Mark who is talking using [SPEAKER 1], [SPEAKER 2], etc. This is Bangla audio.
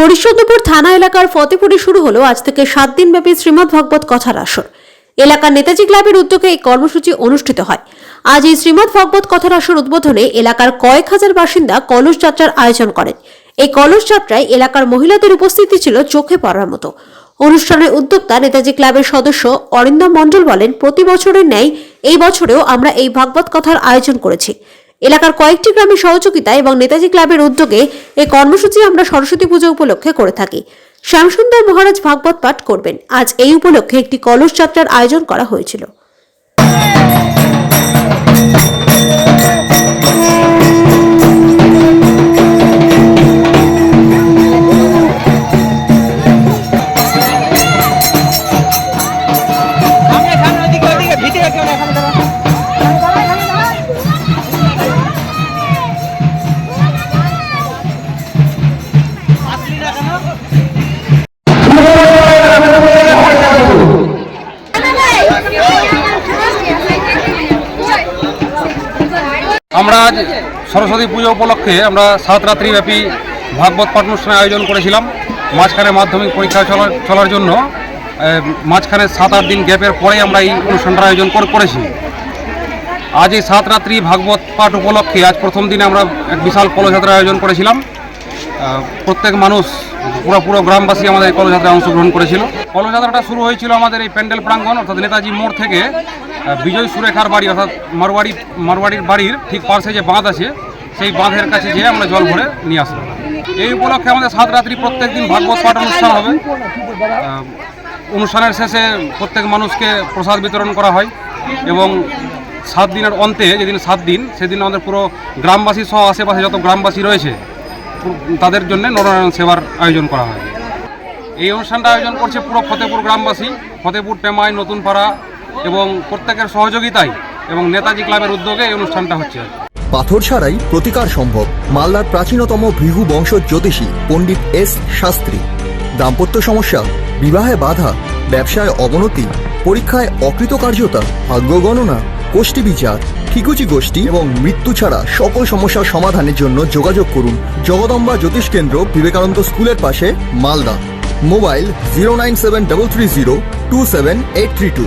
[SPEAKER 1] হরিশ্চন্দ্রপুর থানা এলাকার ফতেপুরে শুরু হলো আজ থেকে সাত দিনব্যাপী শ্রীমদ্ ভাগবত কথার আসর। এলাকার নেতাজি ক্লাবের উদ্যোগে এই কর্মসূচি অনুষ্ঠিত হয়। আজ এই শ্রীমদ্ ভাগবত কথার আসর উদ্বোধনে এলাকার কয়েক হাজার বাসিন্দা কলস যাত্রার আয়োজন করেন। এই কলস যাত্রায় এলাকার মহিলাদের উপস্থিতি ছিল চোখে পড়ার মতো। অনুষ্ঠানের উদ্যোক্তা নেতাজি ক্লাবের সদস্য অরিন্দম মণ্ডল বলেন, প্রতি বছরের ন্যায় এই বছরেও আমরা এই ভাগবত কথার আয়োজন করেছি। এলাকার কয়েকটি গ্রামের সহযোগিতা এবং নেতাজি ক্লাবের উদ্যোগে এই কর্মসূচি আমরা সরস্বতী পুজো উপলক্ষে করে থাকি। শ্যামসুন্দর মহারাজ ভাগবত পাঠ করবেন। আজ এই উপলক্ষে একটি কলস যাত্রার আয়োজন করা হয়েছিল।
[SPEAKER 2] আমরা আজ সরস্বতী পুজো উপলক্ষে আমরা সাত রাত্রি ব্যাপী ভাগবত পাঠ অনুষ্ঠানের আয়োজন করেছিলাম। মাঝখানে মাধ্যমিক পরীক্ষা চলার চলার জন্য মাঝখানে সাত আট দিন গ্যাপের পরে আমরা এই অনুষ্ঠানটার আয়োজন করে- করেছি। আজ এই সাত রাত্রি ভাগবত পাঠ উপলক্ষে আজ প্রথম দিনে আমরা এক বিশাল কলযাত্রার আয়োজন করেছিলাম। প্রত্যেক মানুষ, পুরো পুরো গ্রামবাসী আমাদের এই কলযাত্রায় অংশগ্রহণ করেছিল। কলযাত্রাটা শুরু হয়েছিল আমাদের এই প্যান্ডেল প্রাঙ্গণ, অর্থাৎ নেতাজি মোড় থেকে। বিজয় সুরেখার বাড়ি অর্থাৎ মারবাড়ি মারবাড়ির বাড়ির ঠিক পাশে যে বাঁধ আছে, সেই বাঁধের কাছে যেয়ে আমরা জল ভরে নিয়ে আসলাম। এই উপলক্ষে আমাদের সাত রাত্রি প্রত্যেক দিন ভাগবত পাঠ অনুষ্ঠান হবে। অনুষ্ঠানের শেষে প্রত্যেক মানুষকে প্রসাদ বিতরণ করা হয় এবং সাত দিনের অন্তে, যেদিন সাত দিন, সেদিন আমাদের পুরো গ্রামবাসী সহ আশেপাশে যত গ্রামবাসী রয়েছে, তাদের জন্য নরনারায়ণ সেবার আয়োজন করা হয়। এই অনুষ্ঠানটা আয়োজন করছে পুরো ফতেপুর গ্রামবাসী। ফতেপুর, টেমাই নতুন পাড়া এবং প্রত্যেকের সহযোগিতায় এবং নেতাজি ক্লাবের উদ্যোগে এই অনুষ্ঠানটা হচ্ছে।
[SPEAKER 3] পাথর ছাড়াই প্রতিকার সম্ভব। মালদার প্রাচীনতম ভৃগু বংশ জ্যোতিষী পণ্ডিত এস শাস্ত্রী। দাম্পত্য সমস্যা, বিবাহে বাধা, ব্যবসায় অবনতি, পরীক্ষায় অকৃতকার্যতা, ভাগ্য গণনা গোষ্ঠী বিচার, ঠিকুচি গোষ্ঠী এবং মৃত্যু ছাড়া সকল সমস্যার সমাধানের জন্য যোগাযোগ করুন জগদম্বা জ্যোতিষ কেন্দ্র বিবেকানন্দ স্কুলের পাশে Malda. Mobile zero nine seven double three zero two seven eight three two.